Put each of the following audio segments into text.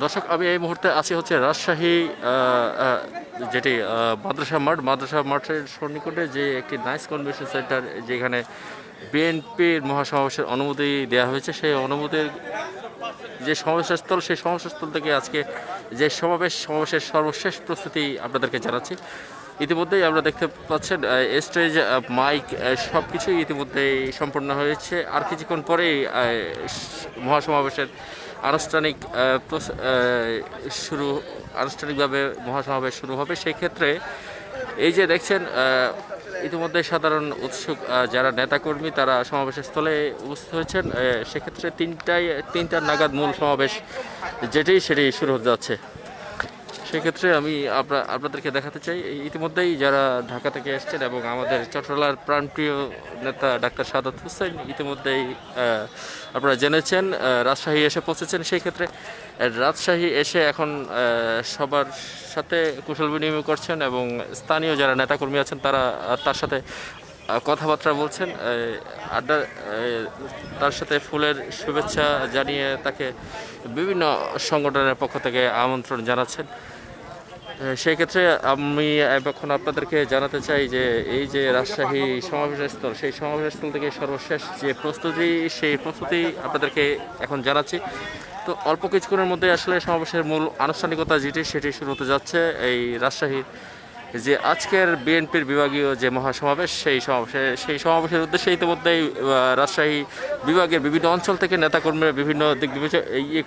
দর্শক, আমি এই মুহূর্তে আছি হচ্ছে রাজশাহী যেটি মাদ্রাসা মাঠ। মাদ্রাসা মাঠের সন্নিকটে যে একটি নাইস কনভেনশন সেন্টার, যেখানে বিএনপির মহাসমাবেশের অনুমতি দেওয়া হয়েছে, সেই অনুমতির যে সমাবেশস্থল, সেই সমাবেশস্থল থেকে আজকে যে সমাবেশ, সমাবেশের সর্বশেষ প্রস্তুতি আপনাদেরকে জানাচ্ছি। ইতিমধ্যেই আমরা দেখতে পাচ্ছেন স্টেজ মাইক সব কিছুই ইতিমধ্যেই সম্পন্ন হয়েছে। আর কিছুক্ষণ পরেই মহাসমাবেশের আনুষ্ঠানিক শুরু, আনুষ্ঠানিকভাবে মহাসমাবেশ শুরু হবে। সেই ক্ষেত্রে এই যে দেখছেন ইতিমধ্যে সাধারণ উৎসুক যারা নেতাকর্মী, তারা সমাবেশের স্থলে উপস্থিত হয়েছেন। সেক্ষেত্রে তিনটায় তিনটার নাগাদ মূল সমাবেশ যেটি, সেটি শুরু হতে যাচ্ছে। সেক্ষেত্রে আমি আপনা- আপনাদেরকে দেখাতে চাই। ইতিমধ্যেই যারা ঢাকা থেকে এসেছেন এবং আমাদের চট্টলার প্রাণপ্রিয় নেতা ডাক্তার সাদাত হোসেন ইতিমধ্যেই আপনারা জেনেছেন রাজশাহী এসে পৌঁছেছেন। সেই ক্ষেত্রে রাজশাহী এসে এখন সবার সাথে কুশল বিনিময় করছেন এবং স্থানীয় যারা নেতাকর্মী আছেন, তারা তার সাথে কথাবার্তা বলছেন। আড্ডা তার সাথে ফুলের শুভেচ্ছা জানিয়ে তাকে বিভিন্ন সংগঠনের পক্ষ থেকে আমন্ত্রণ জানাচ্ছেন। আহ, সেই ক্ষেত্রে আমি এখন আপনাদেরকে জানাতে চাই যে এই যে রাজশাহী সমাবেশস্থল সেই সমাবেশস্থল থেকে সর্বশেষ যে প্রস্তুতি সেই প্রস্তুতি আপনাদেরকে এখন জানাচ্ছি। তো অল্প কিছুক্ষণের মধ্যে আসলে সমাবেশের মূল আনুষ্ঠানিকতা যেটি সেটি শুরু হতে যাচ্ছে এই রাজশাহীর যে আজকের বিএনপির বিভাগীয় যে মহাসমাবেশ, সেই সমাবেশে সেই সমাবেশের উদ্দেশ্যে ইতিমধ্যেই রাজশাহী বিভাগের বিভিন্ন অঞ্চল থেকে নেতাকর্মীরা বিভিন্ন দিক ইয়ে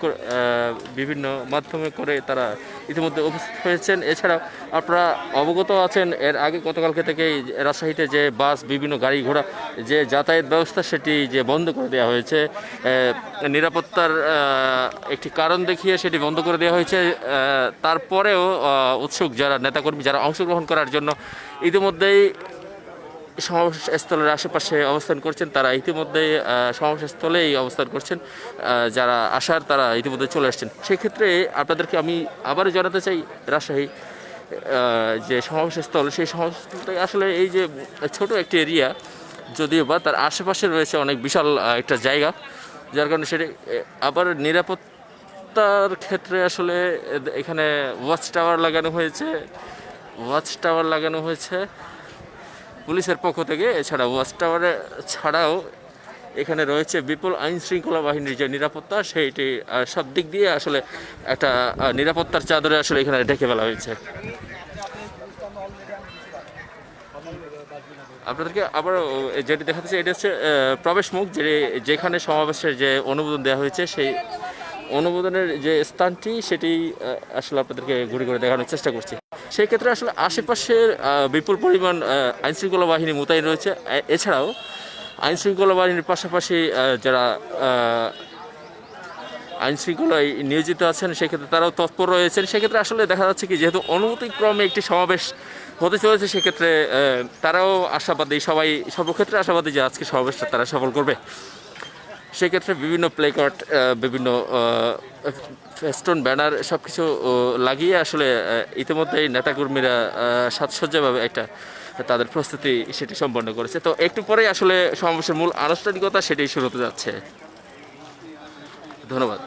বিভিন্ন মাধ্যমে করে তারা ইতিমধ্যে উপস্থিত হয়েছেন। এছাড়া আপনারা অবগত আছেন, এর আগে গতকালকে থেকেই রাজশাহীতে যে বাস, বিভিন্ন গাড়ি ঘোড়া যে যাতায়াত ব্যবস্থা, সেটি যে বন্ধ করে দেওয়া হয়েছে। নিরাপত্তার একটি কারণ দেখিয়ে সেটি বন্ধ করে দেওয়া হয়েছে। তারপরেও উৎসুক যারা নেতাকর্মী, যারা অংশগ্রহণ করার জন্য ইতিমধ্যেই সমাবেশ স্থলের আশেপাশে অবস্থান করছেন, তারা ইতিমধ্যেই সমাবেশস্থলেই অবস্থান করছেন যারা আসার তারা ইতিমধ্যে চলে আসছেন। সেক্ষেত্রে আপনাদেরকে আমি আবারও জানাতে চাই, রাজশাহী যে সমাবেশ স্থল সেই সমাবেশ স্থলটাই আসলে এই যে ছোট একটি এরিয়া, যদিও বা তার আশেপাশে রয়েছে অনেক বিশাল একটা জায়গা, যার কারণে সেটি আবার নিরাপত্তার ক্ষেত্রে আসলে এখানে ওয়াচ টাওয়ার লাগানো হয়েছে। ওয়াচ টাওয়ার লাগানো হয়েছে পুলিশের পক্ষ থেকে। এছাড়া ওয়াচ টাওয়ারে ছাড়াও এখানে রয়েছে বিপুল আইন শৃঙ্খলা বাহিনীর যে নিরাপত্তা, সেইটি সব দিক দিয়ে আসলে একটা নিরাপত্তার চাদরে আসলে এখানে ঢেকে ফেলা হয়েছে। আপনাদেরকে আবার যেটি দেখাতে চাই, এটা হচ্ছে প্রবেশ মুখ যে যেখানে সমাবেশের যে অনুমোদন দেওয়া হয়েছে, সেই অনুমোদনের যে স্থানটি, সেটি আসলে আপনাদেরকে ঘুরে ঘুরে দেখানোর চেষ্টা করছি। সেই ক্ষেত্রে আসলে আশেপাশের বিপুল পরিমাণ আইনশৃঙ্খলা বাহিনী মোতায়েন রয়েছে। এছাড়াও আইনশৃঙ্খলা বাহিনীর পাশাপাশি যারা আইনশৃঙ্খলায় নিয়োজিত আছেন, সেক্ষেত্রে তারাও তৎপর রয়েছেন। সেক্ষেত্রে আসলে দেখা যাচ্ছে কি, যেহেতু অনুমতিক্রমে একটি সমাবেশ হতে চলেছে, সেক্ষেত্রে তারাও আশাবাদী, সবাই সর্বক্ষেত্রে আশাবাদী যে আজকে সমাবেশটা তারা সফল করবে। সেক্ষেত্রে বিভিন্ন প্লে কার্ড বিভিন্ন ফেস্টন ব্যানার সব কিছু লাগিয়ে আসলে ইতিমধ্যেই নেতাকর্মীরা সাজসজ্জাভাবে একটা তাদের প্রস্তুতি সেটি সম্পন্ন করেছে। তো একটু পরেই আসলে সমাবেশের মূল আনুষ্ঠানিকতা সেটি শুরু হতে যাচ্ছে। ধন্যবাদ।